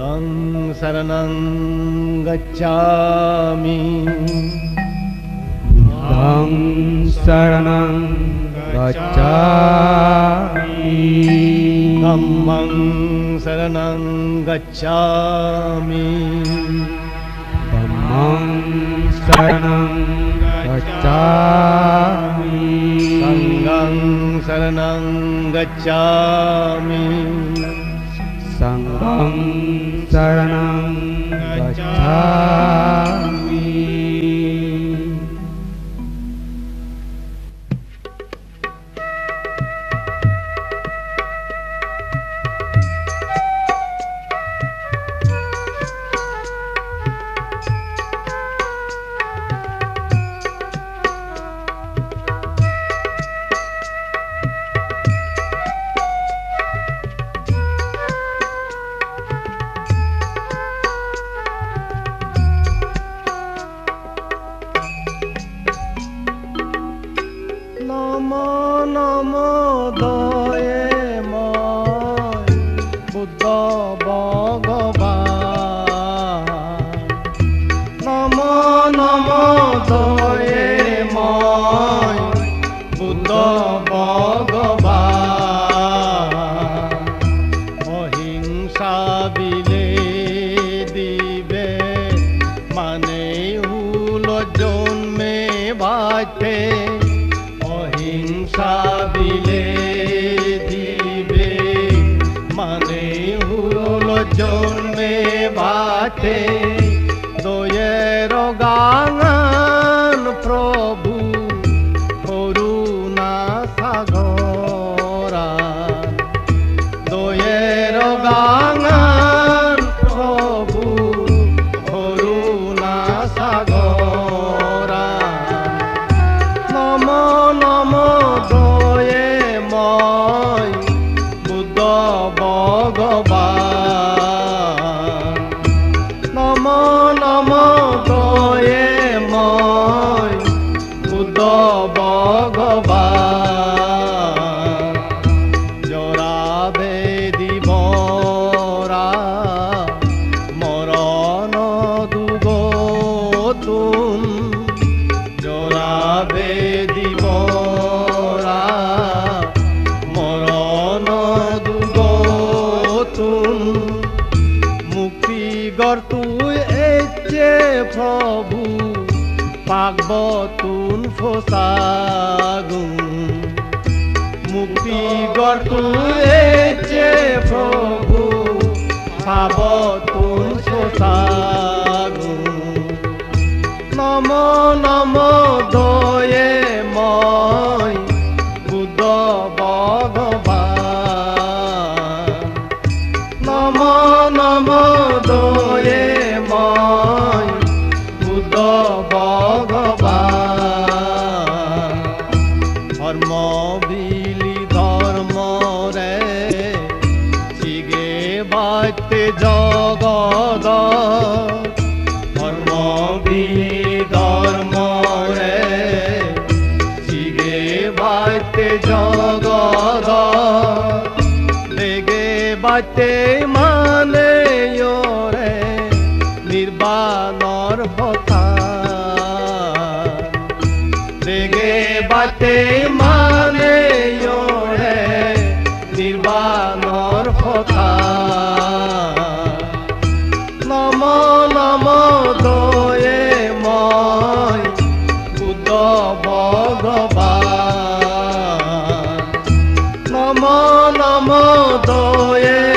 बुद्धं शरणं गच्छामि। धं शरणं गच्छामि। धम्मं शरणं गच्छामि। धम्मं शरणं गच्छामि। सङ्गं शरणं गच्छामि 음, 가장 নম নম দয়ে মই বুদ্ধ ভগবান। নম নম দয়ে মই বুদ্ধ ভগবান। दो ये रोगा দুগতুন মুক্তি গর্তুই এচে প্রভু। পাগবতুন ফসাগুন মুক্তি গর্তুই এচে প্রভু পাবতুন ফসাগুন নম নম দয়ে মই, বুদ্ধ ভগবান। নম নম দয়ে ধর্ম বিলি ধর্ম রে। চিগে বাতে জগদ। ধর্ম বিলি ধর্ম রে। চিগে বাতে জগদ। লেগে বাতে মানে জেগে বাটে মানে ওরে নির্বাণর কথা। নম নম, দয়ে মই বুদ্ধ ভগবা নম নম, দয়ে